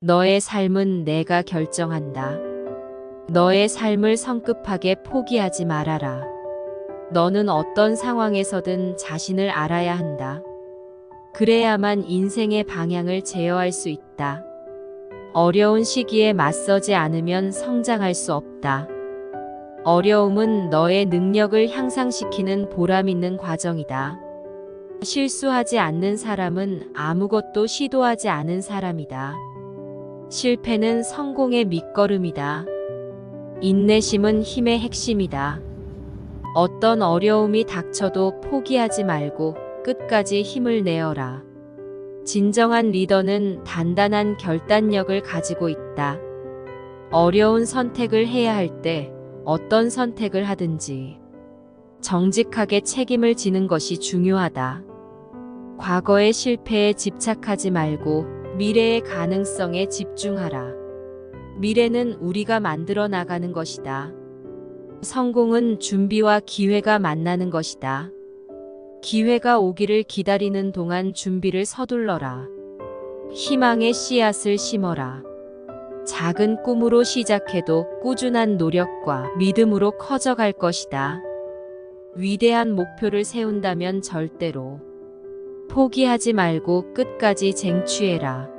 너의 삶은 내가 결정한다. 너의 삶을 성급하게 포기하지 말아라. 너는 어떤 상황에서든 자신을 알아야 한다. 그래야만 인생의 방향을 제어할 수 있다. 어려운 시기에 맞서지 않으면 성장할 수 없다. 어려움은 너의 능력을 향상시키는 보람 있는 과정이다. 실수하지 않는 사람은 아무것도 시도하지 않은 사람이다. 실패는 성공의 밑거름이다. 인내심은 힘의 핵심이다. 어떤 어려움이 닥쳐도 포기하지 말고 끝까지 힘을 내어라. 진정한 리더는 단단한 결단력을 가지고 있다. 어려운 선택을 해야 할 때 어떤 선택을 하든지 정직하게 책임을 지는 것이 중요하다. 과거의 실패에 집착하지 말고 미래의 가능성에 집중하라. 미래는 우리가 만들어 나가는 것이다. 성공은 준비와 기회가 만나는 것이다. 기회가 오기를 기다리는 동안 준비를 서둘러라. 희망의 씨앗을 심어라. 작은 꿈으로 시작해도 꾸준한 노력과 믿음으로 커져갈 것이다. 위대한 목표를 세운다면 절대로 포기하지 말고 끝까지 쟁취해라.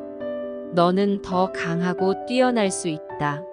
너는 더 강하고 뛰어날 수 있다.